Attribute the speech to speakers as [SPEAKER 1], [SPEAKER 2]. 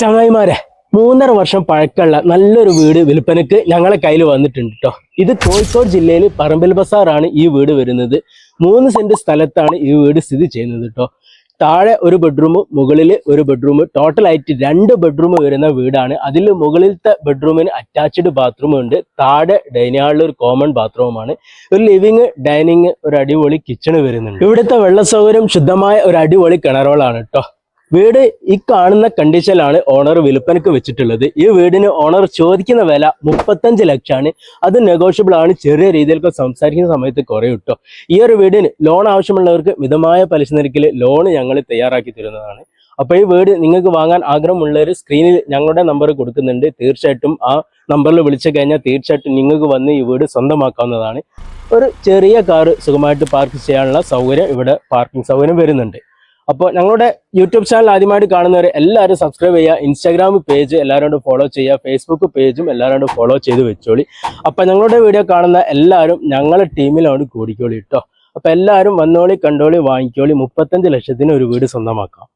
[SPEAKER 1] ചങ്ങായിമാരെ മൂന്നര വർഷം പഴക്കമുള്ള നല്ലൊരു വീട് വിൽപ്പനക്ക് ഞങ്ങളെ കയ്യിൽ വന്നിട്ടുണ്ട് കേട്ടോ ഇത് കോഴിക്കോട് ജില്ലയിൽ പറമ്പിൽ ബസാറാണ് ഈ വീട് വരുന്നത്. മൂന്ന് സെന്റ് സ്ഥലത്താണ് ഈ വീട് സ്ഥിതി ചെയ്യുന്നത് കേട്ടോ താഴെ ഒരു ബെഡ്റൂം മുകളിൽ ഒരു ബെഡ്റൂം ടോട്ടലായിട്ട് രണ്ട് ബെഡ്റൂം വരുന്ന വീടാണ്. അതിൽ മുകളിലത്തെ ബെഡ്റൂമിന് അറ്റാച്ച്ഡ് ബാത്റൂം ഉണ്ട്. താഴെ ഡൈനിങ് ഹാളിൽ ഒരു കോമൺ ബാത്റൂമാണ് ഒരു ലിവിങ് ഡൈനിങ് ഒരു അടിപൊളി കിച്ചണ് വരുന്നുണ്ട്. ഇവിടുത്തെ വെള്ള സൗകര്യം ശുദ്ധമായ ഒരു അടിപൊളി കിണറുകളാണ് കേട്ടോ വീട് ഈ കാണുന്ന കണ്ടീഷനിലാണ് ഓണർ വിൽപ്പനക്ക് വെച്ചിട്ടുള്ളത്. ഈ വീടിന് ഓണർ ചോദിക്കുന്ന വില മുപ്പത്തഞ്ച് ലക്ഷമാണ്. അത് നെഗോഷ്യബിൾ ആണ്. ചെറിയ രീതിയിലൊക്കെ സംസാരിക്കുന്ന സമയത്ത് കുറേ കിട്ടും. ഈ ഒരു വീടിന് ലോൺ ആവശ്യമുള്ളവർക്ക് മിതമായ പലിശ നിരക്കിൽ ലോൺ ഞങ്ങൾ തയ്യാറാക്കി തരുന്നതാണ്. അപ്പോൾ ഈ വീട് നിങ്ങൾക്ക് വാങ്ങാൻ ആഗ്രഹമുള്ളവർ സ്ക്രീനിൽ ഞങ്ങളുടെ നമ്പർ കൊടുക്കുന്നുണ്ട്. തീർച്ചയായിട്ടും ആ നമ്പറിൽ വിളിച്ചു കഴിഞ്ഞാൽ തീർച്ചയായിട്ടും നിങ്ങൾക്ക് വന്ന് ഈ വീട് സ്വന്തമാക്കാവുന്നതാണ്. ഒരു ചെറിയ കാറ് സുഖമായിട്ട് പാർക്ക് ചെയ്യാനുള്ള സൗകര്യം ഇവിടെ പാർക്കിംഗ് സൗകര്യം വരുന്നുണ്ട്. അപ്പോൾ ഞങ്ങളുടെ യൂട്യൂബ് ചാനൽ ആദ്യമായിട്ട് കാണുന്നവർ എല്ലാവരും സബ്സ്ക്രൈബ് ചെയ്യുക ഇൻസ്റ്റാഗ്രാം പേജ് എല്ലാവരും ഫോളോ ചെയ്യുക ഫേസ്ബുക്ക് പേജും എല്ലാവരും ഫോളോ ചെയ്ത് വെച്ചോളി. അപ്പോൾ ഞങ്ങളുടെ വീഡിയോ കാണുന്ന എല്ലാവരും ഞങ്ങളുടെ ടീമിലാണ് കൂടിക്കോളി കേട്ടോ അപ്പോൾ എല്ലാവരും വന്നോളി കണ്ടോളി വാങ്ങിക്കോളി. മുപ്പത്തഞ്ച് ലക്ഷത്തിന് ഒരു വീട് സ്വന്തമാക്കാം.